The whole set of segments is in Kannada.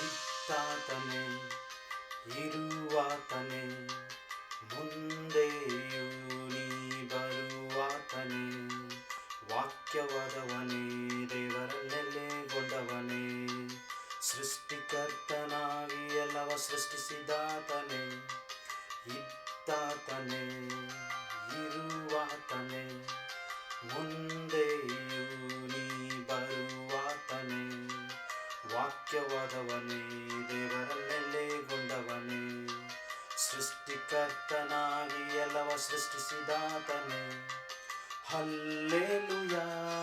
ಇತ್ತಾತನೇ ಇರುವಾತನೆ ಮುಂದೆಯೂ ನೀ ಬರುವಾತನೆ ವಾಕ್ಯವಾದವನೇ ದೇವರ ನೆಲೆಗೊಂಡವನೇ ಸೃಷ್ಟಿಕರ್ತನಾಗಿ ಎಲ್ಲವ ಸೃಷ್ಟಿಸಿದಾತನೇ ಸೃಷ್ಟಿಕರ್ತನಾಗಿ ಎಲ್ಲವ ಸೃಷ್ಟಿಸಿದಾತನೇ. ಹಲ್ಲೇಲುಯಾ.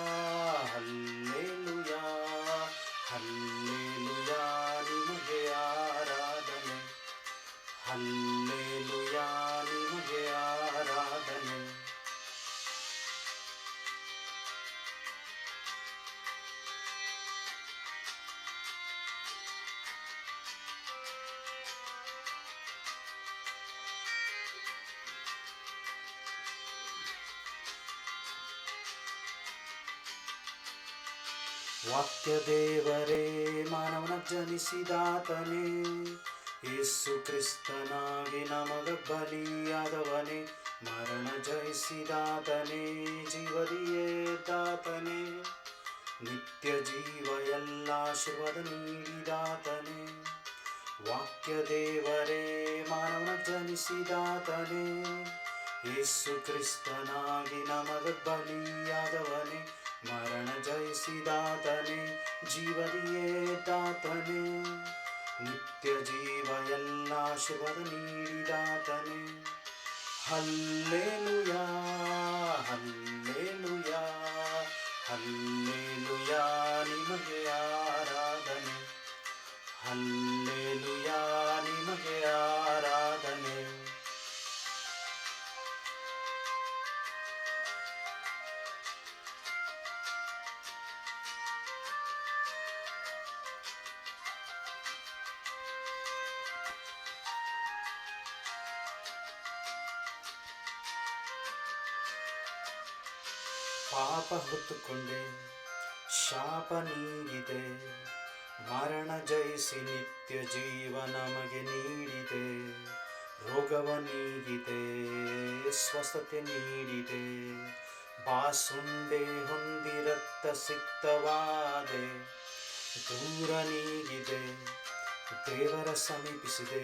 ವಾಕ್ಯ ದೇವರೇ ಮಾನವನ ಜನಿಸಿದಾತನೇ, ಯೇಸು ಕ್ರಿಸ್ತನಾಗಿ ನಮಗ ಬಲಿಯಾದವನೇ, ಮರಣ ಜಯಿಸಿದಾತನೇ ಜೀವದಿಯೇದಾತನೇ ನಿತ್ಯ ಜೀವ ಎಲ್ಲ ಆಶೀರ್ವಾದ ನೀಡಿದಾತನೇ. ವಾಕ್ಯ ದೇವರೇ ಮಾನವನ ಜನಿಸಿದಾತನೇ, ಯೇಸು ಕ್ರಿಸ್ತನಾಗಿ ನಮಗ ಮರಣ ಜಯಿಸಿದಾತನೇ ಜೀವದಿಯೇದಾತನೇ ನಿತ್ಯ ಜೀವ ಎಲ್ಲ ಆಶೀರ್ವಾದ ನೀಡಿದಾತನೇ. ಹಲ್ಲೇಲುಯಾ ಹಲ್ಲೇಲುಯಾ ಹಲ್ಲೇಲುಯಾ ನಿಮಗೆ ಆರಾಧನೆ. ಹಲ್ಲೇಲುಯಾ ನಿಮಗೆ ಆರಾಧನೆ ಪಾಪ ಹೊತ್ತುಕೊಂಡೆ, ಶಾಪ ನೀಡಿದೆ. ಮರಣ ಜಯಿಸಿ ನಿತ್ಯ ಜೀವ ನಮಗೆ ನೀಡಿದೆ. ರೋಗವ ನೀಡಿದೆ, ಸ್ವಸ್ಥತೆ ನೀಡಿದೆ. ಬಾಸುಂಡೆ ಹೊಂದಿ ರಕ್ತ ಸಿಕ್ತವಾದೆ, ದೂರ ನೀಗಿದೆ ದೇವರ ಸಮೀಪಿಸಿದೆ,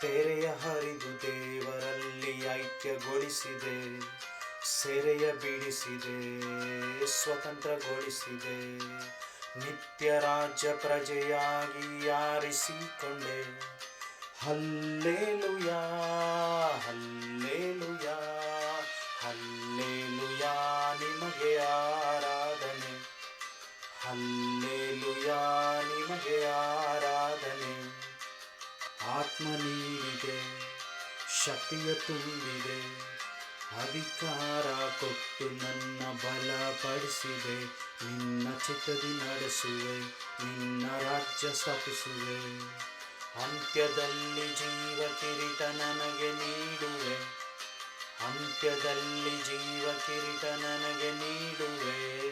ತೆರೆಯ ಹರಿದು ದೇವರಲ್ಲಿ ಐಕ್ಯಗೊಳಿಸಿದೆ. ಸೆರೆಯ ಬಿಡಿಸಿದೆ ಸ್ವತಂತ್ರಗೊಳಿಸಿದೆ. ನಿತ್ಯ ರಾಜ್ಯ ಪ್ರಜೆಯಾಗಿ ಆರಿಸಿಕೊಂಡೆ ಹಲ್ಲೇಲುಯಾ ಹಲ್ಲೇಲುಯಾ ಹಲ್ಲೇಲುಯಾ ನಿಮಗೆ ಆರಾಧನೆ. ಹಲ್ಲೇಲುಯಾ ನಿಮಗೆ ಆರಾಧನೆ. ಆತ್ಮ ನೀಡಿದೆ, ಶಕ್ತಿಯ ತುಂಬಿದೆ. ಅಧಿಕಾರ ಕೊಟ್ಟು ನನ್ನ ಬಲಪಡಿಸಿದೆ ನಿನ್ನ ಚಿತ್ತದಿ ನಡೆಸುವೆ, ನಿನ್ನ ರಾಜ್ಯ ಸ್ಥಾಪಿಸುವೆ. ಅಂತ್ಯದಲ್ಲಿ ಜೀವ ಕಿರೀಟ ನನಗೆ ನೀಡುವೆ. ಅಂತ್ಯದಲ್ಲಿ ಜೀವ ಕಿರೀಟ ನನಗೆ ನೀಡುವೆ.